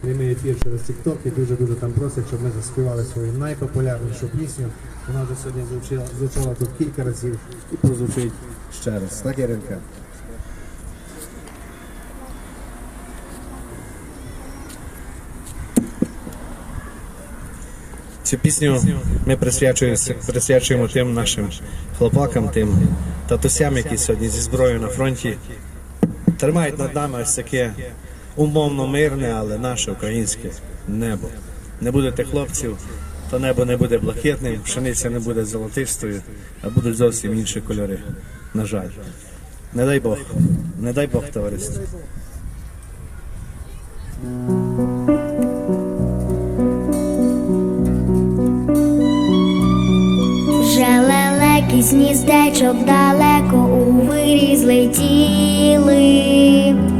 Прямий ефір через TikTok і дуже-дуже там просять, щоб ми заспівали свою найпопулярнішу пісню. Вона вже сьогодні звучала, звучала тут кілька разів і прозвучить ще раз. Так, Яринка? Цю пісню ми присвячуємо, присвячуємо тим нашим хлопакам, тим татусям, які сьогодні зі зброєю на фронті тримають над нами ось таке умовно мирне, але наше українське небо. Не буде тих хлопців, то небо не буде блакитним, пшениця не буде золотистою, а будуть зовсім інші кольори. На жаль. Не дай Бог, не дай Бог, товариство. Вже лелеки з гніздечок далеко у вирі злетіли, а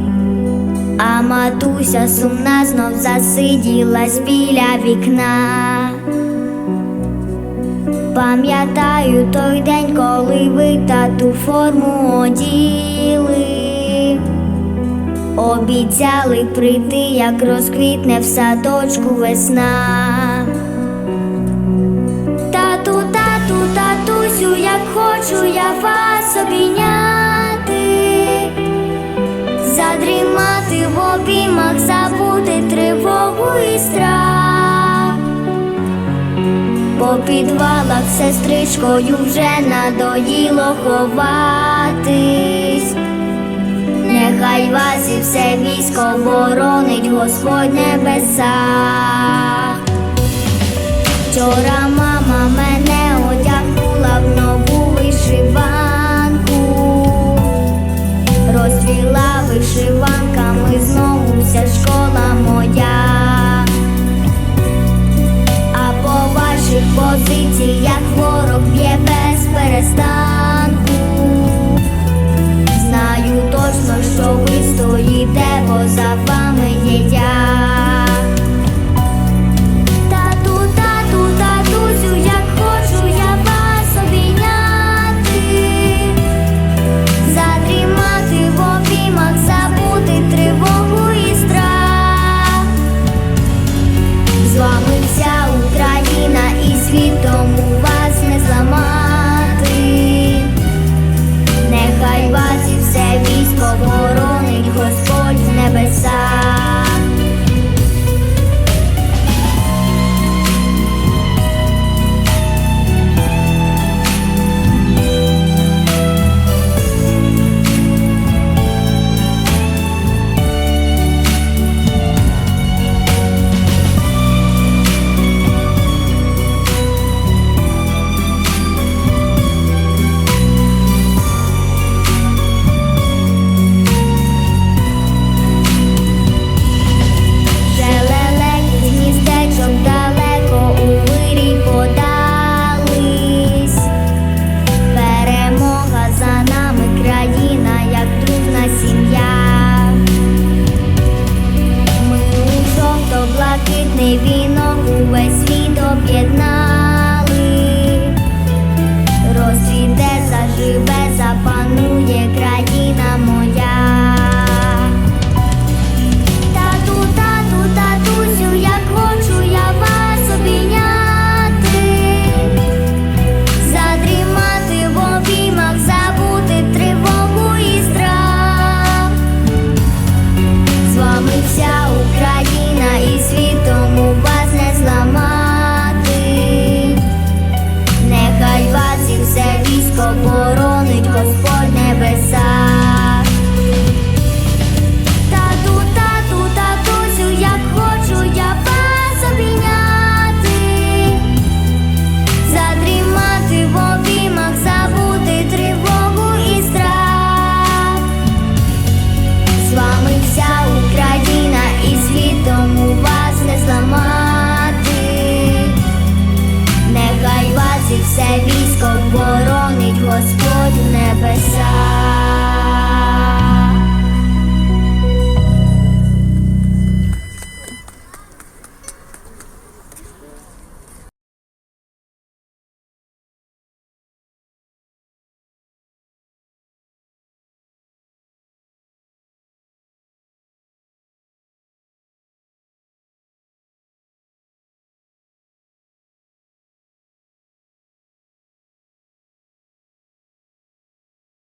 матуся сумна знов засиділась біля вікна. Пам'ятаю той день, коли ви тату форму оділи. Обіцяли прийти, як розквітне в садочку весна. Тату, тату, татусю, як хочу я вас обійняти, в обіймах, забути тривогу і страх. По підвалах сестричкою вже надоїло ховатись. Нехай вас і все військо боронить Господь небеса. Вчора світом вас не зламати, нехай вас і все військово.